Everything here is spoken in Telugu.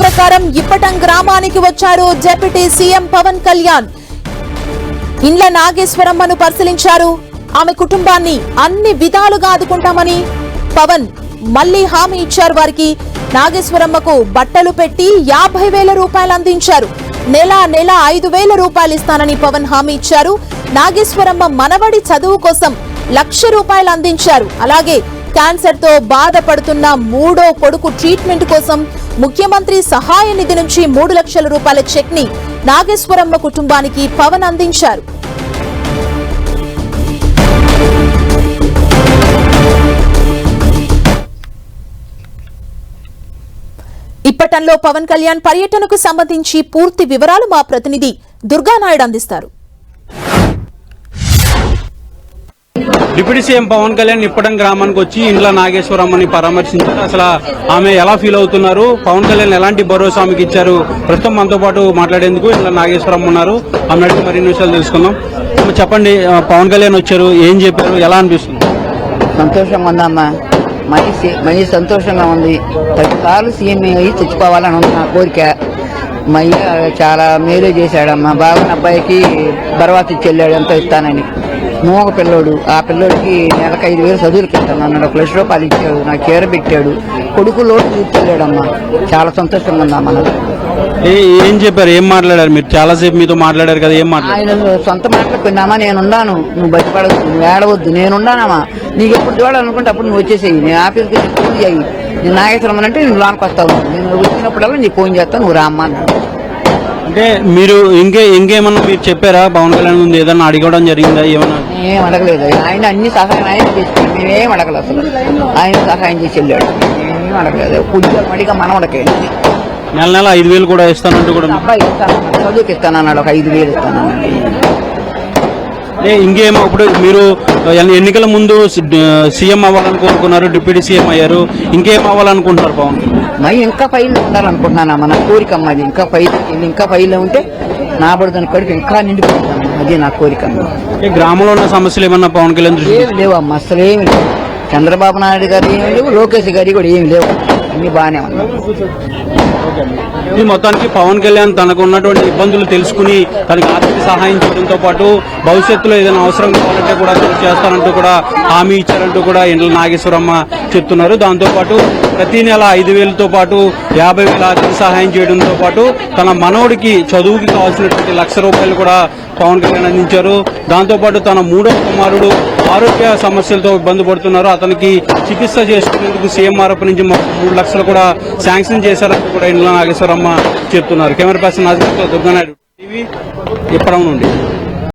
ప్రకారం ఇప్పటం గ్రామానికి వచ్చారు డిప్యూటీ సీఎం పవన్ కళ్యాణ్. ఇండ్ల నాగేశ్వరమ్మను పరిశీలించారు. ఆమె కుటుంబాన్ని అన్ని విధాలుగా ఆదుకుంటామని పవన్ మళ్ళీ హామీ ఇచ్చారు వారికి. నాగేశ్వరమ్మకు బట్టలు పెట్టి యాభై వేల రూపాయలు అందించారు. నెల నెల ఐదు వేల రూపాయలు ఇస్తానని పవన్ హామీ ఇచ్చారు. నాగేశ్వరమ్మ మనవడి చదువు కోసం లక్ష రూపాయలు అందించారు. అలాగే క్యాన్సర్తో బాధపడుతున్న మూడో కొడుకు ట్రీట్మెంట్ కోసం ముఖ్యమంత్రి సహాయ నిధి నుంచి మూడు లక్షల రూపాయల చెక్ని నాగేశ్వరమ్మ కుటుంబానికి పవన్ అందించారు. ఇప్పటంలో పవన్ కళ్యాణ్ పర్యటనకు సంబంధించి పూర్తి వివరాలు మా ప్రతినిధి దుర్గానాయుడు అందిస్తారు. డిప్యూటీ సీఎం పవన్ కళ్యాణ్ నిప్పడం గ్రామానికి వచ్చి ఇంట్లో నాగేశ్వరమ్మని పరామర్శించారు. అసలు ఆమె ఎలా ఫీల్ అవుతున్నారు? పవన్ కళ్యాణ్ ఎలాంటి భరోసా ఆమెకి ఇచ్చారు? ప్రస్తుతం మనతో పాటు మాట్లాడేందుకు ఇంట్లో నాగేశ్వరమ్మ ఉన్నారు. ఆమె నడిచి మరిన్ని విషయాలు తెలుసుకుందాం. చెప్పండి పవన్ కళ్యాణ్ వచ్చారు ఏం చెప్పారు ఎలా అనిపిస్తుంది? సంతోషంగా ఉందమ్మా మరీ సీ- మరీ సంతోషంగా ఉంది. ప్రతిసార్లు సీఎం అయ్యి తెచ్చుకోవాలని ఉంది నా కోరిక. మయ్య చాలా మేలు చేశాడమ్మా. బాగా అబ్బాయికి తర్వాత ఇచ్చి వెళ్ళాడు ఎంతో ఇస్తానని. మూగ పిల్లోడు. ఆ పిల్లోడికి నెలకు ఐదు వేలు చదువులకి ఇస్తాను అన్నాడు ఒక లక్ష రూపాయలు ఇచ్చాడు. నాకు చీర పెట్టాడు. కొడుకు లోటు తీసుకెళ్ళాడమ్మా. చాలా సంతోషంగా ఉందమ్మా నాకు ఏ- చెప్పారు? ఏం మాట్లాడారు? మీరు చాలాసేపు మీతో మాట్లాడారు కదా ఏం మాట్లాడారు? ఆయన సొంత మాటలు కొన్నామా నేనున్నాను నువ్వు బయటపడద్దు నువ్వు ఏడవద్దు. నేనున్నానమ్మా నీకు ఎప్పుడు చూడాలనుకుంటే అప్పుడు నువ్వు వచ్చేసేయి. నేను ఆఫీస్కి ఫోన్ చేయి. నేను నాగేశ్వరం అంటే నేను లోనికి వస్తావు నేను వచ్చినప్పుడల్లా నీకు ఫోన్ చేస్తాను నువ్వు రామ్మా అంటే మీరు ఇంకే ఇంకేమన్నా మీరు చెప్పారా? పవన్ కళ్యాణ్ ఏదన్నా అడగడం జరిగిందా? ఏమన్నా ఏం అడగలేదు. ఆయన అన్ని సహాయం ఆయన చేసి మేమేం అడగలేదు అసలు. ఆయన సహాయం చేసి వెళ్ళాడు. ఏం అడగలేదు. పుట్టిన మడిగా మనవడకే నెల నెల ఐదు వేలు కూడా ఇస్తానంటూ కూడా అబ్బాయి ఇస్తాను. చదువుకి ఇస్తానన్నాడు ఒక ఐదు వేలు ఇస్తానన్నాడు ఏ, ఇంకేమో ఇప్పుడు మీరు ఎన్ని- ఎన్నికల ముందు సీఎం అవ్వాలని కోరుకున్నారు డిప్యూటీ సీఎం అయ్యారు. ఇంకేం అవ్వాలనుకుంటున్నారు పవన్? మరి ఇంకా ఫైల్ ఉండాలనుకుంటున్నాను మన కోరిక అమ్మ అది. ఇంకా ఫైల్ ఇంకా ఫైల్ ఉంటే నా బడుదని కొడుకు ఇంకా నిండిపోతాను అది నా కోరిక. గ్రామంలో ఉన్న సమస్యలు ఏమన్నా పవన్ కళ్యాణ్ దృష్టి లేవు అమ్మ అసలు ఏమి లేవు. చంద్రబాబు నాయుడు గారు ఏమి లేవు లోకేష్ గారి కూడా ఏమి లేవు. అన్ని బాగానే ఉన్నాయి ఈ మొత్తానికి పవన్ కళ్యాణ్ తనకు ఉన్నటువంటి ఇబ్బందులు తెలుసుకుని తనకి ఆర్థిక సహాయం చేయడంతో పాటు భవిష్యత్తులో ఏదైనా అవసరం కావాలంటే కూడా తను చేస్తానంటూ కూడా హామీ ఇచ్చారంటూ కూడా ఇండ్ల నాగేశ్వరమ్మ చెప్తున్నారు. దాంతోపాటు ప్రతి నెల ఐదు వేలతో పాటు యాభై వేల ఆర్థిక సహాయం చేయడంతో పాటు తన మనోడికి చదువుకి కావాల్సినటువంటి లక్ష రూపాయలు కూడా పవన్ కళ్యాణ్ అందించారు. దాంతోపాటు తన మూడో కుమారుడు ఆరోగ్య సమస్యలతో ఇబ్బంది పడుతున్నారు. అతనికి చికిత్స చేసుకునేందుకు సీఎం ఆరోపణ నుంచి మూడు లక్షలు కూడా శాంక్షన్ చేశారని కూడా ఇండ్ల నాగేశ్వరమ్మ చెప్తున్నారు. Camera person Nazar Durganaidu TV Ippadam నుండి?